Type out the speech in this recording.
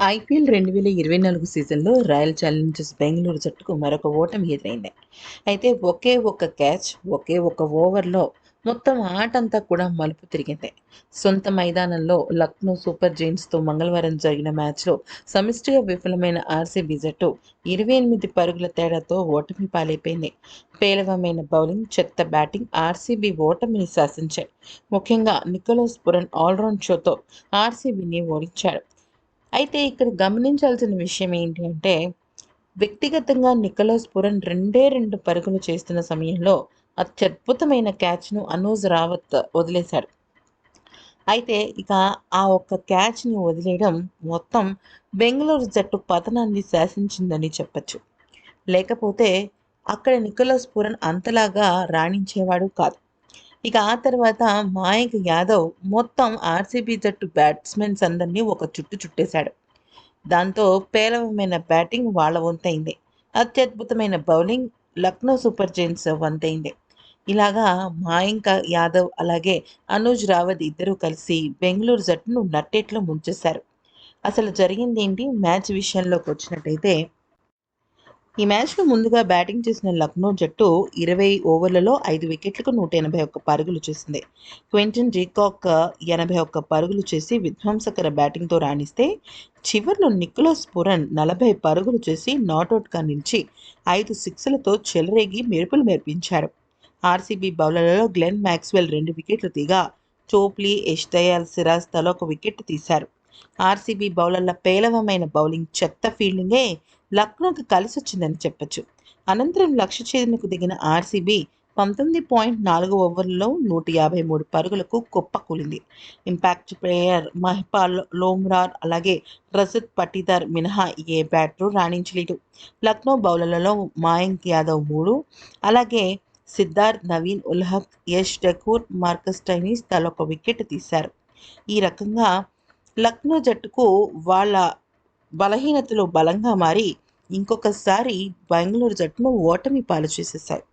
IPL రెండు వేల ఇరవై నాలుగు సీజన్లో రాయల్ ఛాలెంజర్స్ బెంగళూరు జట్టుకు మరొక ఓటమి ఎదురైంది. అయితే ఒకే ఒక్క క్యాచ్ ఒకే ఒక్క ఓవర్లో మొత్తం ఆట అంతా కూడా మలుపు తిరిగింది. సొంత మైదానంలో లక్నో సూపర్ జైంట్స్తో మంగళవారం జరిగిన మ్యాచ్లో సమిష్టిగా విఫలమైన ఆర్సీబీ జట్టు ఇరవై ఎనిమిది పరుగుల తేడాతో ఓటమి పాలైపోయింది. పేలవమైన బౌలింగ్ చెత్త బ్యాటింగ్ ఆర్సీబీ ఓటమిని శాసించాయి. ముఖ్యంగా నికోలస్ పురన్ ఆల్రౌండ్ షోతో ఆర్సీబీని ఓడించాడు. అయితే ఇక్కడ గమనించాల్సిన విషయం ఏంటి అంటే వ్యక్తిగతంగా నికోలస్ పురన్ రెండే రెండు పరుగులు చేస్తున్న సమయంలో అత్యద్భుతమైన క్యాచ్ను అనూజ్ రావత్ వదిలేశాడు. అయితే ఇక ఆ ఒక్క క్యాచ్ని వదిలేయడం మొత్తం బెంగళూరు జట్టు పతనాన్ని శాసించిందని చెప్పచ్చు. లేకపోతే అక్కడ నికోలస్ పురన్ అంతలాగా రాణించేవాడు కాదు. ఇక ఆ తర్వాత మాయక్ యాదవ్ మొత్తం ఆర్సీబీ జట్టు బ్యాట్స్మెన్స్ అందరినీ ఒక చుట్టు చుట్టేశాడు. దాంతో పేలవమైన బ్యాటింగ్ వాళ్ళ వంతైంది. అత్యద్భుతమైన బౌలింగ్ లక్నో సూపర్ జైన్స్ వంతైంది. ఇలాగా మాయంక యాదవ్ అలాగే అనుజ్ రావత్ ఇద్దరూ కలిసి బెంగళూరు జట్టును నట్టేట్లో ముంచేశారు. అసలు జరిగింది ఏంటి మ్యాచ్ విషయంలోకి వచ్చినట్టయితే ఈ మ్యాచ్లో ముందుగా బ్యాటింగ్ చేసిన లక్నో జట్టు ఇరవై ఓవర్లలో ఐదు వికెట్లకు నూట ఎనభై ఒక్క పరుగులు చేసింది. క్వింటన్ డీకాక్ ఎనభై ఒక్క పరుగులు చేసి విధ్వంసకర బ్యాటింగ్తో రాణిస్తే చివర్లో నిక్లోస్ పురన్ నలభై పరుగులు చేసి నాట్అవుట్గా నిలిచి ఐదు సిక్స్లతో చెలరేగి మెరుపులు మెరిపించారు. ఆర్సీబీ బౌలర్లలో గ్లెన్ మ్యాక్స్వెల్ రెండు వికెట్లు తీగా టోప్లీ ఎష్దయాల్ సిరాజ్ తల ఒక వికెట్ తీశారు. ఆర్సీబీ బౌలర్ల పేలవమైన బౌలింగ్ చెత్త ఫీల్డింగే లక్నోకి కలిసి వచ్చిందని చెప్పొచ్చు. అనంతరం లక్ష్య ఛేదనకు దిగిన ఆర్సీబీ పంతొమ్మిది పాయింట్ నాలుగు ఓవర్లలో నూట యాభై మూడు పరుగులకు కుప్పకూలింది ఇంపాక్ట్ ప్లేయర్ మహిపాల్ లోమ్రార్ అలాగే రజత్ పటీదార్ మినహా ఏ బ్యాటరు రాణించలేదు. లక్నో బౌలర్లలో మాయంక్ యాదవ్ మూడు అలాగే సిద్ధార్థ్ నవీన్ ఉల్హక్ యష్ డకూర్ మార్కస్ టైనీస్ తలొక వికెట్ తీశారు. ఈ రకంగా లక్నో జట్టుకు వాళ్ళ బలహీనతలు బలంగా మారి ఇంకొకసారి బెంగళూరు జట్టును ఓటమి పాలు చేసేశాయి